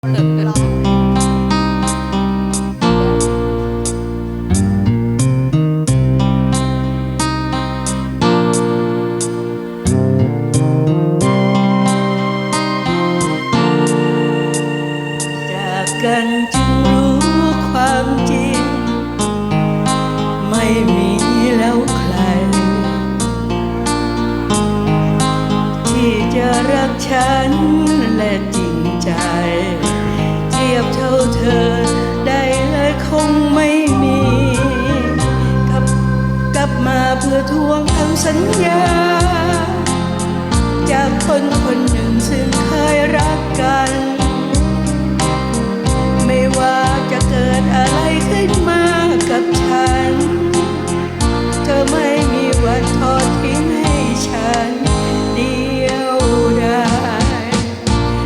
จากกันจึงรู้ความจริง ไม่มีแล้วใคร ที่จะรักฉันและจริงใจ ยบเท่าเธอ ได้เลยคงไม่มีกลับกลับมาเพื่อทวงคำสัญญา จากคนคนหนึ่งซึ่งเคยรักกัน ไม่ว่าจะเกิดอะไรขึ้นมากับฉัน เธอไม่มีวันทอดทิ้งให้ฉัน เดียวได้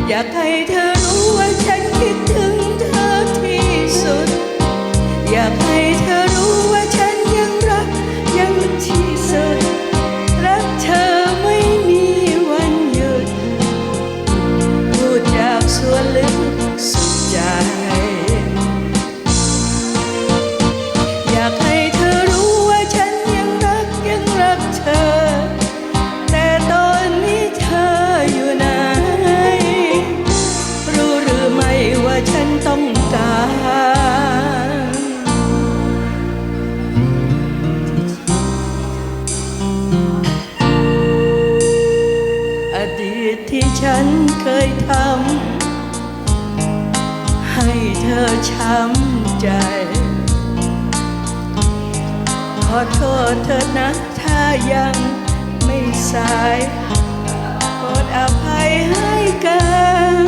อยากให้ เคยทำให้เธอช้ำใจ ขอโทษเธอนะถ้ายังไม่สายโปรดอภัยให้กัน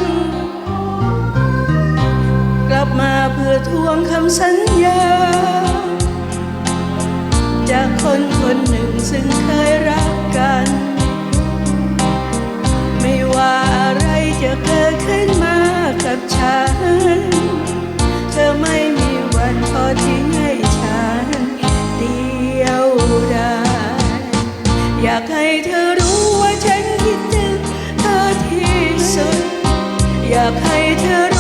กลับมาเพื่อทวงคำสัญญา จากคนคนหนึ่งซึ่งเคยรักกัน เธอขึ้นมากับฉัน เธอไม่มีวันทอดทิ้งให้ฉัน เดียวดายอยากให้เธอรู้ว่าฉันคิดถึงเธอที่สุด อยากให้เธอ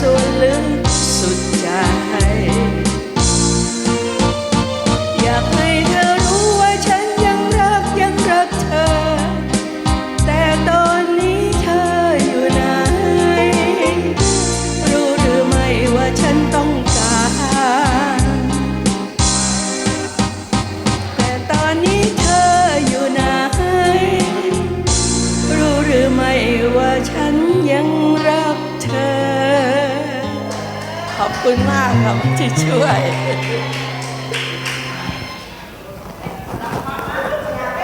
จ ขอบคุณมากครับที่ช่วย